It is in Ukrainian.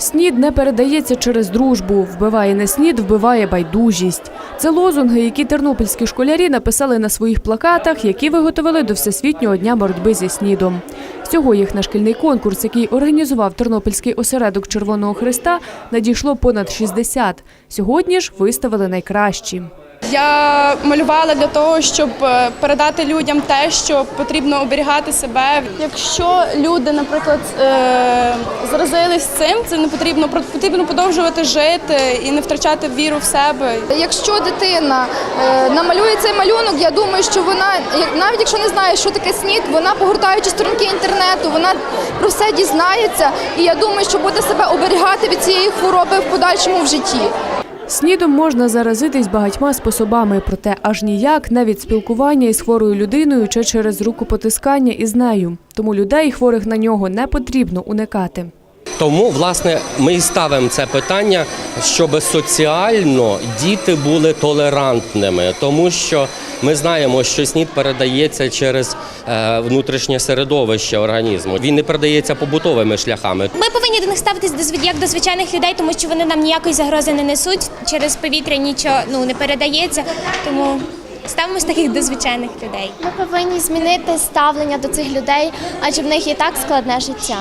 Снід не передається через дружбу. Вбиває не снід, вбиває байдужість. Це лозунги, які тернопільські школярі написали на своїх плакатах, які виготовили до Всесвітнього дня боротьби зі снідом. Всього їх на шкільний конкурс, який організував Тернопільський осередок Червоного Христа, надійшло понад 60. Сьогодні ж виставили найкращі. Я малювала для того, щоб е, передати людям те, що потрібно оберігати себе. Якщо люди, наприклад, е, заразились цим, це не потрібно потрібно продовжувати жити і не втрачати віру в себе. Якщо дитина е, намалює цей малюнок, я думаю, що вона, навіть якщо не знає, що таке снід, вона, погортаючи сторінки інтернету, вона про все дізнається. І я думаю, що буде себе оберігати від цієї хвороби в подальшому в житті. Снідом можна заразитись багатьма способами, проте аж ніяк навіть спілкування із хворою людиною чи через рукопотискання із нею. Тому людей, хворих на нього, не потрібно уникати. Тому, власне, ми і ставимо це питання, щоб соціально діти були толерантними, тому що ми знаємо, що снід передається через е, внутрішнє середовище організму. Він не передається побутовими шляхами. Ми повинні до них ставитись як до звичайних людей, тому що вони нам ніякої загрози не несуть. Через повітря нічого ну не передається. Тому ставимось таких до звичайних людей. Ми повинні змінити ставлення до цих людей, адже в них і так складне життя.